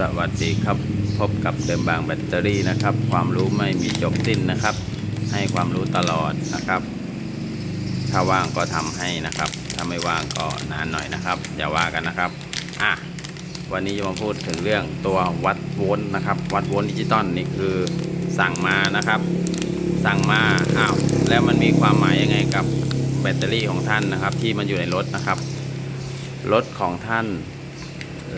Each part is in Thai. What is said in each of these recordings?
สวัสดีครับ พบกับเดิมบางแบตเตอรี่นะครับ ความรู้ไม่มีจบสิ้นนะครับ ให้ความรู้ตลอดนะครับ ถ้าว่างก็ทำให้นะครับ ถ้าไม่ว่างก็นานหน่อยนะครับ อย่าว่ากันนะครับอะวันนี้จะมาพูดถึงเรื่องตัววัดโวลต์นะครับ วัดโวลต์ดิจิตอลนี่คือสั่งมานะครับ สั่งมาอ้าวแล้วมันมีความหมายยังไงกับแบตเตอรี่ของท่านนะครับ ที่มันอยู่ในรถนะครับรถของท่าน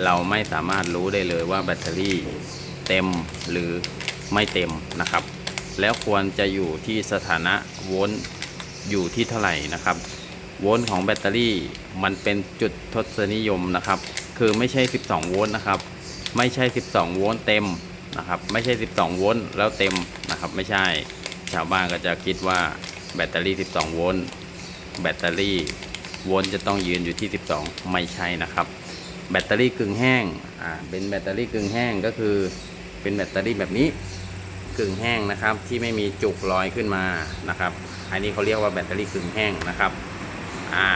เราไม่สามารถรู้ได้เลยว่าแบตเตอรี่เต็มหรือไม่เต็มนะครับ แล้วควรจะอยู่ที่สถานะโวลต์อยู่ที่เท่าไหร่นะครับโวลต์ของแบตเตอรี่มันเป็นจุดทศนิยมนะครับ คือไม่ใช่ 12 โวลต์นะครับ ไม่ใช่ 12 โวลต์เต็มนะครับ ไม่ใช่ 12 โวลต์แล้วเต็มนะครับ ไม่ใช่ ชาวบ้านก็จะคิดว่าแบตเตอรี่ 12 โวลต์ แบตเตอรี่โวลต์จะต้องยืนอยู่ที่ 12 ไม่ใช่นะครับ แบตเตอรี่กึ่งแห้งอ่าเป็นแบตเตอรี่กึ่งแห้งก็คือ เป็นแบตเตอรี่แบบนี้กึ่งแห้งนะครับ ที่ไม่มีจุกลอยขึ้นมานะครับ อันนี้เขาเรียกว่าแบตเตอรี่กึ่งแห้งนะครับอ่า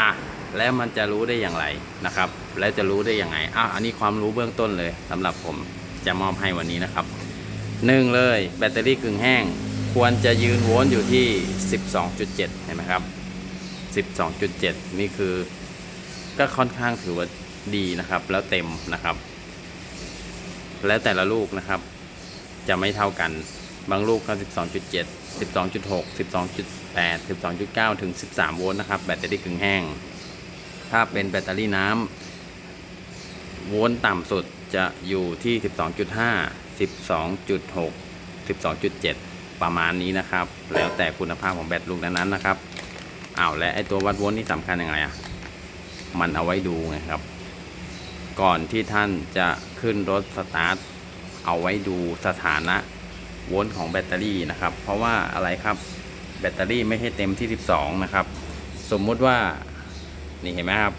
อะแล้วมันจะรู้ได้อย่างไรนะครับ แล้วจะรู้ได้อย่างไรอะอันนี้ความรู้เบื้องต้นเลยสำหรับผมจะมอบให้วันนี้นะครับหนึ่งเลยแบตเตอรี่กึ่งแห้ง ควรจะยืนโวลต์อยู่ที่ 12.7 เห็นไหมครับ 12.7 นี่คือ ก็ค่อนข้างถือว่าดีนะครับ แล้วเต็มนะครับ แล้วแต่ละลูกนะครับ จะไม่เท่ากัน บางลูกก็ 12.7 12.6 12.8 12.9 ถึง 13 โวลต์นะครับ แบตเตอรี่กึ่งแห้ง ถ้าเป็นแบตเตอรี่น้ำโวลต์ต่ำสุดจะอยู่ที่ 12.5 12.6 12.7 ประมาณนี้นะครับ แล้วแต่คุณภาพของแบตลูกนั้นๆนะครับอ้าวและไอตัววัดโวลต์นี่สำคัญยังไงอะ มันเอาไว้ดูไงครับ ก่อนที่ท่านจะขึ้นรถสตาร์ทเอาไว้ดูสถานะโวลต์ของแบตเตอรี่นะครับ เพราะว่าอะไรครับแบตเตอรี่ไม่ใช่เต็มที่ 12 นะครับ สมมุติว่านี่เห็นไหมครับ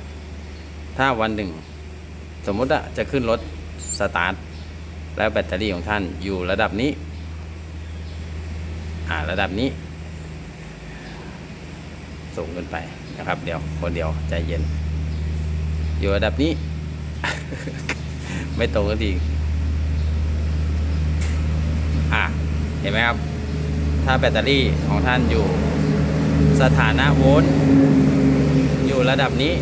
ถ้าวันหนึ่ง สมมุติอะจะขึ้นรถสตาร์ทแล้วแบตเตอรี่ของท่านอยู่ระดับนี้ อ่าระดับนี้ สูงเกินไปนะครับ เดี๋ยวคนเดียวใจเย็น อยู่ระดับนี้ ไม่ตรงกันทีอะ เห็นไหมครับ ถ้าแบตเตอรี่ของท่านอยู่สถานะโวลต์อยู่ระดับนี้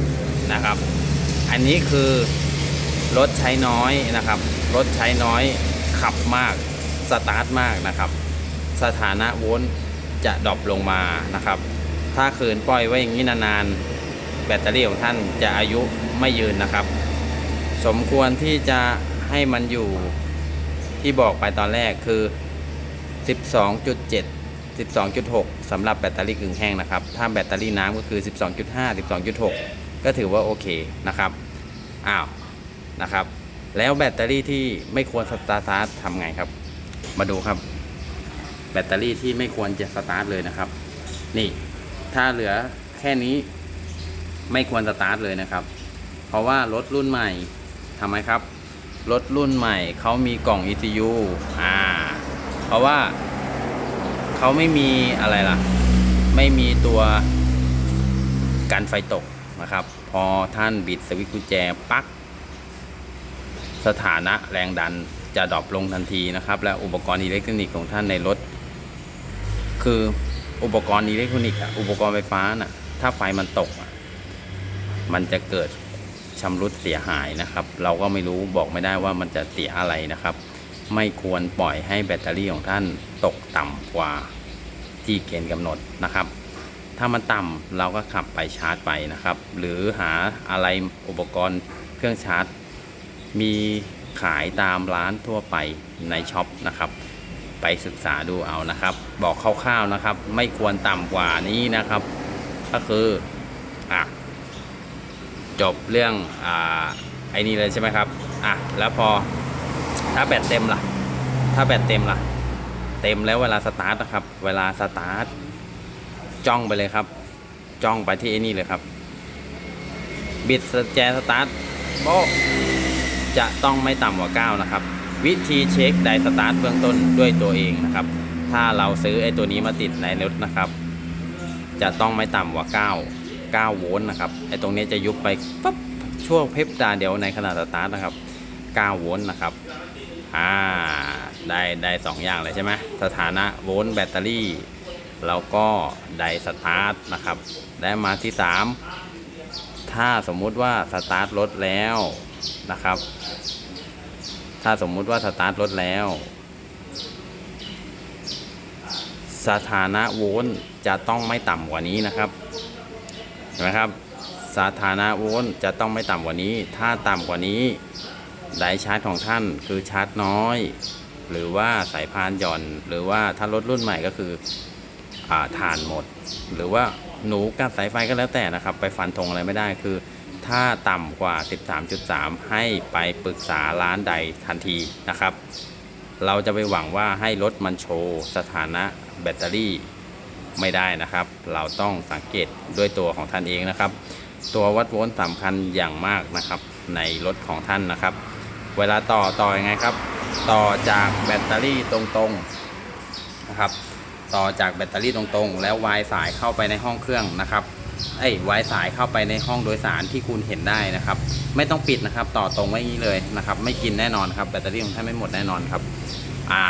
นะครับ อันนี้คือรถใช้น้อยนะครับ รถใช้น้อยขับมาก สตาร์ทมากนะครับ สถานะโวลต์จะดรอปลงมานะครับ ถ้าคืนปล่อยไว้อย่างนี้นานๆ แบตเตอรี่ของท่านจะอายุไม่ยืนนะครับ สมควรที่จะให้มันอยู่ที่บอกไปตอนแรกคือ 12.7 12.6สำหรับแบตเตอรี่กึ่งแห้งนะครับ ถ้าแบตเตอรี่น้ำก็คือ 12.5 12.6 ก็ถือว่าโอเคนะครับ อ้าว นะครับ แล้วแบตเตอรี่ที่ไม่ควรสตาร์ททำไงครับ มาดูครับ แบตเตอรี่ที่ไม่ควรจะสตาร์ทเลยนะครับ นี่ ถ้าเหลือแค่นี้ ไม่ควรสตาร์ทเลยนะครับ เพราะว่ารถรุ่นใหม่ทำไมครับ รถรุ่นใหม่เขามีกล่อง ECU อ่า เพราะว่าเขาไม่มีอะไรล่ะ ไม่มีตัวกันไฟตกนะครับ พอท่านบิดสวิตช์กุญแจปัก สถานะแรงดันจะดรอปลงทันทีนะครับ และอุปกรณ์อิเล็กทรอนิกส์ของท่านในรถ คืออุปกรณ์อิเล็กทรอนิกส์อุปกรณ์ไฟฟ้าน่ะ ถ้าไฟมันตกอะ มันจะเกิดชำรุดเสียหายนะครับ เราก็ไม่รู้บอกไม่ได้ว่ามันจะเสียอะไรนะครับ ไม่ควรปล่อยให้แบตเตอรี่ของท่านตกต่ำกว่าที่เกณฑ์กำหนดนะครับ ถ้ามันต่ำเราก็ขับไปชาร์จไปนะครับ หรือหาอะไรอุปกรณ์เครื่องชาร์จ มีขายตามร้านทั่วไปในช็อปนะครับ ไปศึกษาดูเอานะครับ บอกคร่าวๆนะครับ ไม่ควรต่ำกว่านี้นะครับ ก็คืออะ จบเรื่องอ่าไอ้นี่เลยใช่ไหมครับอะแล้วพอถ้าแบตเต็มล่ะ ถ้าแบตเต็มล่ะ เต็มแล้วเวลาสตาร์ทนะครับ เวลาสตาร์ทจ้องไปเลยครับ จ้องไปที่ไอ้นี่เลยครับ บิดแจสตาร์ทโป๊ะจะต้องไม่ต่ำกว่า 9 นะครับ วิธีเช็คไดสตาร์ทเบื้องต้นด้วยตัวเองนะครับ ถ้าเราซื้อไอ้ตัวนี้มาติดในรถนะครับ จะต้องไม่ต่ำกว่า 9 9 โวลต์นะครับไอ้ตรงนี้จะยุบไปปั๊บช่วงเพริบตาเดียวในขณะสตาร์ทนะครับ 9 โวลต์นะครับอ่าได้ได้สองอย่างเลยใช่ไหมสถานะโวลต์แบตเตอรี่ แล้วก็ไดสตาร์ทนะครับและมาที่ 3 ถ้าสมมุติว่าสตาร์ทรถแล้วนะครับ ถ้าสมมุติว่าสตาร์ทรถแล้วสถานะโวลต์จะต้องไม่ต่ำกว่านี้นะครับ นไหมครับ สถานะโวลต์จะต้องไม่ต่ำกว่านี้ ถ้าต่ำกว่านี้ไดชาร์จของท่านคือชาร์จน้อย หรือว่าสายพานหย่อน หรือว่าถ้ารถรุ่นใหม่ก็คืออ่าฐานหมด หรือว่าหนูกับสายไฟก็แล้วแต่นะครับ ไปฟันธงอะไรไม่ได้คือ ถ้าต่ำกว่า 13.3 ให้ไปปรึกษาร้านใดทันทีนะครับ เราจะไปหวังว่าให้รถมันโชว์สถานะแบตเตอรี่ ไม่ได้นะครับ เราต้องสังเกตด้วยตัวของท่านเองนะครับ ตัววัดโวลต์สำคัญอย่างมากนะครับ ในรถของท่านนะครับ เวลาต่อต่อยังไงครับ ต่อจากแบตเตอรี่ตรงๆนะครับ ต่อจากแบตเตอรี่ตรงๆ แล้ววายสายเข้าไปในห้องเครื่องนะครับเอ้ยวายสายเข้าไปในห้องโดยสารที่คุณเห็นได้นะครับ ไม่ต้องปิดนะครับ ต่อตรงไว้นี้เลยนะครับ ไม่กินแน่นอนครับแบตเตอรี่ของท่านไม่หมดแน่นอนครับ อ่า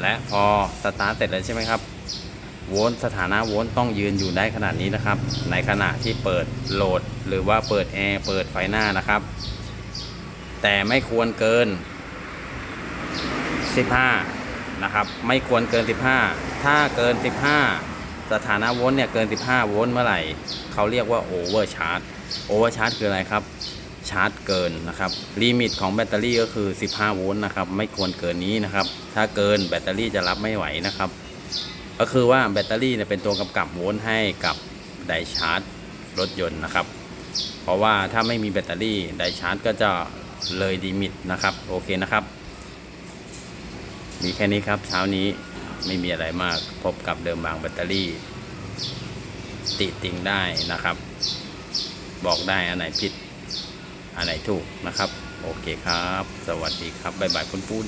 และพอสตาร์ทเสร็จแล้วใช่ไหมครับ โวลต์สถานะโวลต์ต้องยืนอยู่ได้ขนาดนี้นะครับ ในขณะที่เปิดโหลด หรือว่าเปิดแอร์เปิดไฟหน้านะครับ แต่ไม่ควรเกิน 15 นะครับ ไม่ควรเกิน 15 ถ้าเกิน 15 สถานะโวลต์เนี่ยเกิน 15 โวลต์เมื่อไหร่เขาเรียกว่าโอเวอร์ชาร์จโอเวอร์ชาร์จคืออะไรครับชาร์จเกินนะครับลิมิตของแบตเตอรี่ก็คือ 15 โวลต์นะครับ ไม่ควรเกินนี้นะครับ ถ้าเกินแบตเตอรี่จะรับไม่ไหวนะครับ ก็คือว่าแบตเตอรี่เนี่ยเป็นตัวกำกับโวลต์ให้กับไดชาร์จรถยนต์นะครับ เพราะว่าถ้าไม่มีแบตเตอรี่ไดชาร์จก็จะเลยลิมิตนะครับ โอเคนะครับ มีแค่นี้ครับ เช้านี้ไม่มีอะไรมากพบกับเดิมบางแบตเตอรี่ ติติงได้นะครับ บอกได้อันไหนผิด อันไหนถูกนะครับ โอเคครับ สวัสดีครับ บ๊ายบายคุณปุ้น